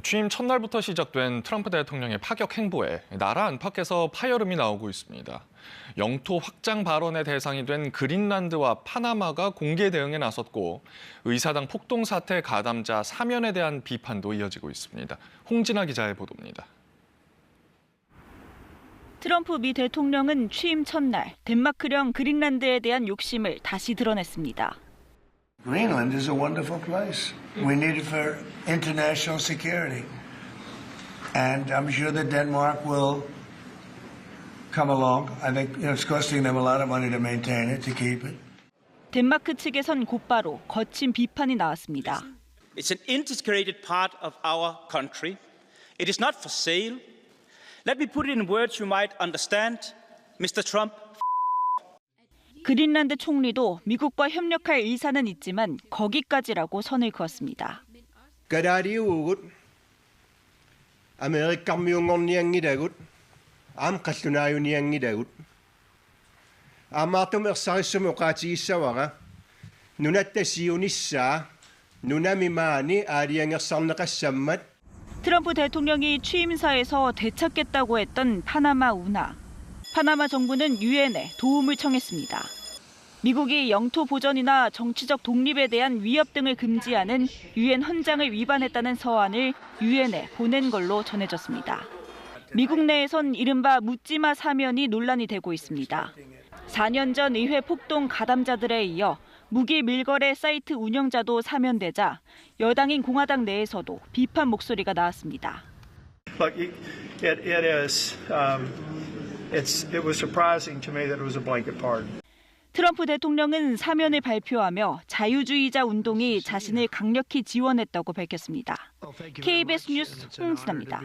취임 첫날부터 시작된 트럼프 대통령의 파격 행보에 나라 안팎에서 파열음이 나오고 있습니다. 영토 확장 발언의 대상이 된 그린란드와 파나마가 공개 대응에 나섰고 의사당 폭동 사태 가담자 사면에 대한 비판도 이어지고 있습니다. 홍진아 기자의 보도입니다. 트럼프 미 대통령은 취임 첫날 덴마크령 그린란드에 대한 욕심을 다시 드러냈습니다. Greenland is a wonderful place. We need it for international security. And I'm sure that Denmark will come along. I think you know, it's costing them a lot of money to maintain it, to keep it. 덴마크 측에선 곧바로 거친 비판이 나왔습니다. It's an integrated part of our country. It is not for sale. Let me put it in words you might understand. Mr. Trump, 그린란드 총리도 미국과 협력할 의사는 있지만 거기까지라고 선을 그었습니다. 트럼프 대통령이 취임사에서 되찾겠다고 했던 파나마 운하. 파나마 정부는 유엔에 도움을 청했습니다. 미국이 영토 보전이나 정치적 독립에 대한 위협 등을 금지하는 유엔 헌장을 위반했다는 서한을 유엔에 보낸 걸로 전해졌습니다. 미국 내에선 이른바 묻지마 사면이 논란이 되고 있습니다. 4년 전 의회 폭동 가담자들에 이어 무기 밀거래 사이트 운영자도 사면되자 여당인 공화당 내에서도 비판 목소리가 나왔습니다. Um, it's. It was surprising to me that it was a blanket pardon. 트럼프 대통령은 사면을 발표하며 자유주의자 운동이 자신을 강력히 지원했다고 밝혔습니다. KBS 뉴스 홍진아입니다.